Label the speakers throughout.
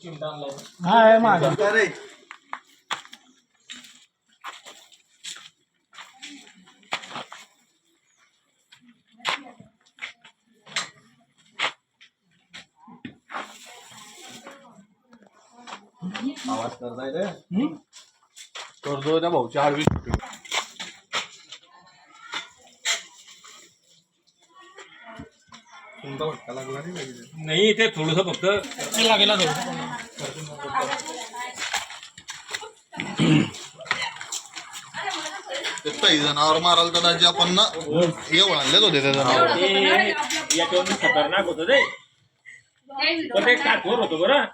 Speaker 1: हा आहे माझा
Speaker 2: अरे आवाज करताय रे?
Speaker 3: करतो त्या भाऊच्या हळवी
Speaker 2: तुमचा भटका लागला नाही
Speaker 4: ते थोडस फक्त
Speaker 1: लागेल
Speaker 2: ते काही जनावर माराल तर दाजी आपण ना हे वळालेच होते त्या जनावर.
Speaker 4: ते याच्यावर खतरनाक होतं ते. पण ते काठवर होतं बरं.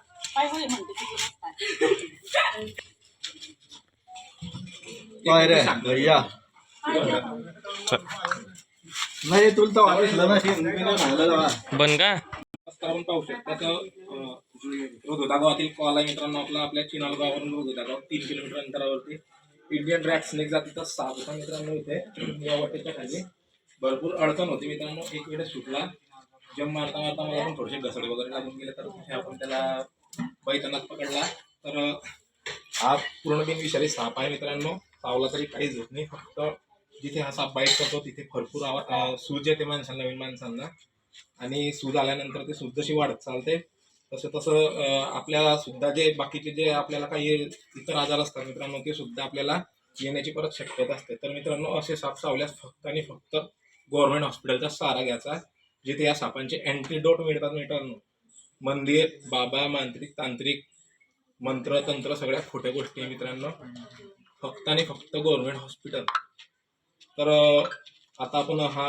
Speaker 2: काय रे? भैया नाही तुला तर वाटलं ना.
Speaker 5: बन का?
Speaker 4: तर आपण पाहू शकतो. त्याचं रोधोदा गावातील कॉल आहे मित्रांनो आपला आपल्या चिनाल गावावरून रोधोदा गाव तीन किलोमीटर अंतरावरती. इंडियन रॅट स्नेक जातीचा साप होता मित्रांनो इथे या वाटेच्या खाली. भरपूर अडचण होती मित्रांनो. एक वेळेस सुटला. जम मारता मारता मला पण थोडेसे घसडे वगैरे लागून गेले तर तिथे आपण त्याला पकडला. तर हा पूर्ण बिन विषारी साप आहे मित्रांनो. चावला तरी काहीच होत नाही. फक्त जिथे हा साप बाईट करतो तिथे भरपूर आवाज सूज येते माणसांना नवीन माणसांना. आणि सूज आल्यानंतर ते सूज जशी वाढत चालते तसं तसं आपल्या सुद्धा जे बाकीचे जे आपल्याला काही इतर आजार असतात मित्रांनो ते सुद्धा आपल्याला येण्याची परत शक्यता असते. तर मित्रांनो असे साप चावल्यास फक्त आणि फक्त गव्हर्नमेंट हॉस्पिटलचा सहारा घ्यायचा जिथे या सापांचे अँटीडोट मिळतात मित्रांनो. मंदिर बाबा मांत्रिक तांत्रिक मंत्र तंत्र सगळ्या खोट्या गोष्टी आहे मित्रांनो. फक्त आणि फक्त गव्हर्नमेंट हॉस्पिटल तर आता आपण हा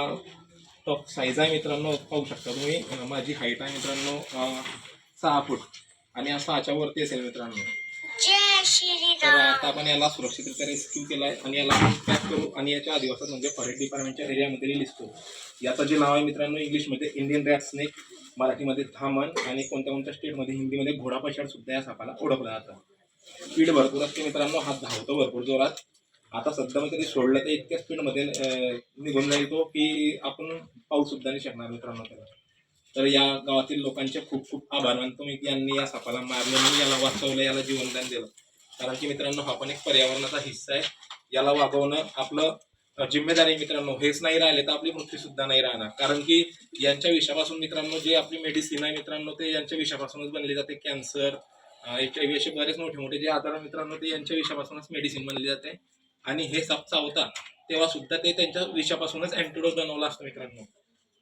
Speaker 4: टॉप साईज आहे मित्रांनो पाहू शकता तुम्ही. माझी हाईट आहे मित्रांनो सहा फूट. आणि हा सहाच्या वरती असेल मित्रांनो. तर आता आपण याला सुरक्षितरित्या रेस्क्यू केला आहे आणि याला पॅक करू आणि याच्या आदिवासात म्हणजे फॉरेस्ट डिपार्टमेंटच्या एरियामध्ये रिलीज करू. याचं जे नाव आहे मित्रांनो इंग्लिशमध्ये इंडियन रॅट स्नेक मराठीमध्ये धामण आणि कोणत्या कोणत्या स्टेटमध्ये हिंदीमध्ये घोडा पशाड सुद्धा या सापाला ओळखलं जातं. स्पीड भरपूर असते मित्रांनो हा धावतो भरपूर जोरात. आता सध्या म्हणजे मग कधी सोडलं तर इतक्या स्पीडमध्ये निघून जाईल तो की आपण पाऊस सुद्धा नाही शकणार मित्रांनो त्याला. तर या गावातील लोकांचे खूप खूप आभार. मानतो मी की यांनी या सापाला मारलं म्हणून याला वाचवलं याला जीवनदान दिलं. कारण की मित्रांनो हा पण एक पर्यावरणाचा हिस्सा आहे. याला वागवणं आपलं जिम्मेदारी मित्रांनो. हेच नाही राहिले तर आपली मृत्यू सुद्धा नाही राहणार. कारण की यांच्या विषापासून मित्रांनो जे आपली मेडिसिन आहे मित्रांनो ते यांच्या विषापासूनच बनले जाते. कॅन्सर एच आय व्ही असे बरेच मोठे मोठे जे आजार मित्रांनो ते यांच्या विषापासूनच मेडिसिन बनली जाते. आणि हे सापचा होता तेव्हा सुद्धा ते त्यांच्या विषापासूनच अँटीडोट बनवला असतो मित्रांनो.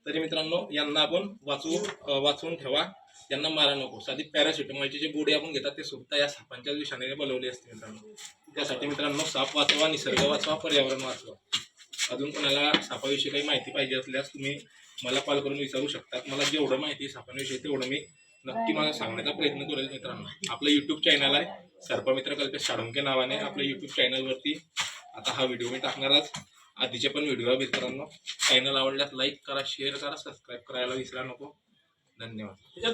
Speaker 4: तरी मित्रांनो यांना आपण वाचवू वाचवून ठेवा. यांना मारा नको. साधी पॅरासिटामॉलची जे गोळी आपण घेतात ते सुद्धा या सापांच्या विषाने बनवले असते मित्रांनो. त्यासाठी मित्रांनो साप वाचवा निसर्ग वाचवा पर्यावरण वाचवा. अजून कोणाला सापाविषयी काही माहिती पाहिजे असल्यास तुम्ही मला कॉल करून विचारू शकतात मला जेवढं माहिती सापांविषयी तेवढं मी नक्की मला सांगण्याचा प्रयत्न करेल मित्रांनो. आपलं युट्यूब चॅनल आहे. सर्पमित्र कल्पेश साळुंके नावाने आपल्या युट्यूब चॅनलवरती आता हा व्हिडिओ मी टाकणारच आधीचे पण व्हिडिओ आहे मित्रांनो. चॅनल आवडल्यास लाईक करा शेअर करा सबस्क्राईब करायला विसरा नको. धन्यवाद.